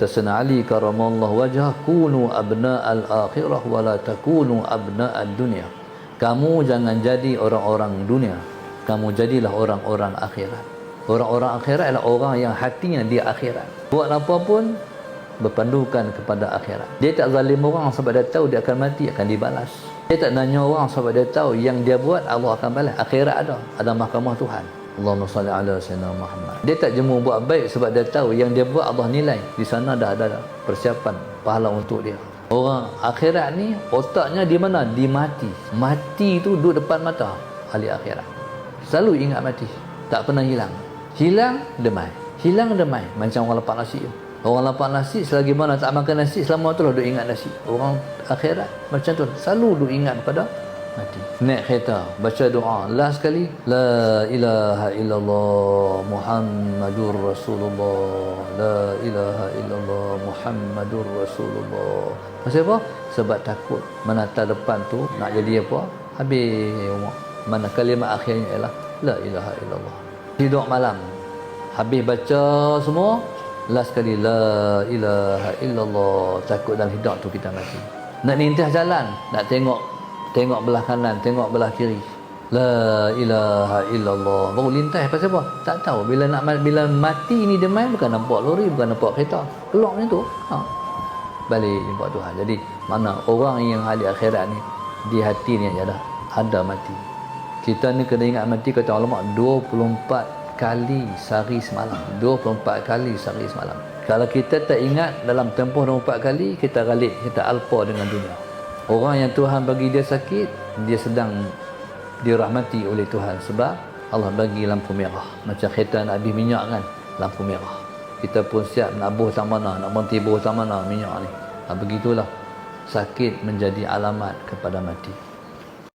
Tasana Ali karamallahu wajah kunu abna al-akhirah wa la takunu abna ad-dunya. Kamu jangan jadi orang-orang dunia. Kamu jadilah orang-orang akhirat. Orang-orang akhirat adalah orang yang hatinya di akhirat. Buat apa pun berpandukan kepada akhirat. Dia tak zalim orang sebab dia tahu dia akan mati akan dibalas. Dia tak nanya orang sebab dia tahu yang dia buat Allah akan balas. Akhirat ada, ada mahkamah Tuhan. Allahumma salli ala sayyidina Muhammad. Dia tak jemu buat baik sebab dia tahu yang dia buat Allah nilai. Di sana dah ada persiapan pahala untuk dia. Orang akhirat ni otaknya di mana? Di mati. Mati tu duduk depan mata ahli akhirat. Selalu ingat mati. Tak pernah hilang. Hilang demai. Hilang demai macam orang lepak nasi tu. Orang lapar nasi selagi mana tak makan nasi selama tu lah duk ingat nasi. Orang akhirat macam tu selalu duk ingat pada mati. Naik kereta baca doa last sekali la ilaha illallah Muhammadur Rasulullah la ilaha illallah Muhammadur Rasulullah. Pasal apa? Sebab takut menata depan tu nak jadi apa? Habis umur. Mana kalimat akhirnya ialah la ilaha illallah. Tidur malam. Habis baca semua last sekali la ilaha illallah takut dalam hidup tu kita mati nak nintih jalan nak tengok tengok belah kanan tengok belah kiri. La ilaha illallah. Baru lintas pasal apa? Tak tahu. Bila nak bila mati ni demai bukan nampak lori bukan nampak kereta. Keluar ni tu. Ha. balik jumpa Tuhan. Jadi mana orang yang ahli akhirat ni di hati ni ada ada mati. Kita ni kena ingat mati kata ulama 24 kali sehari semalam. 24 kali sehari semalam. Kalau kita tak ingat dalam tempoh 24 kali kita galik kita alpa dengan dunia orang yang Tuhan bagi dia sakit dia sedang dirahmati oleh Tuhan. Sebab Allah bagi lampu merah. Macam nak habis minyak kan lampu merah. Kita pun siap nak buh tak mana nak berhenti buh tak mana minyak ni. Ha, begitulah. Sakit menjadi alamat kepada mati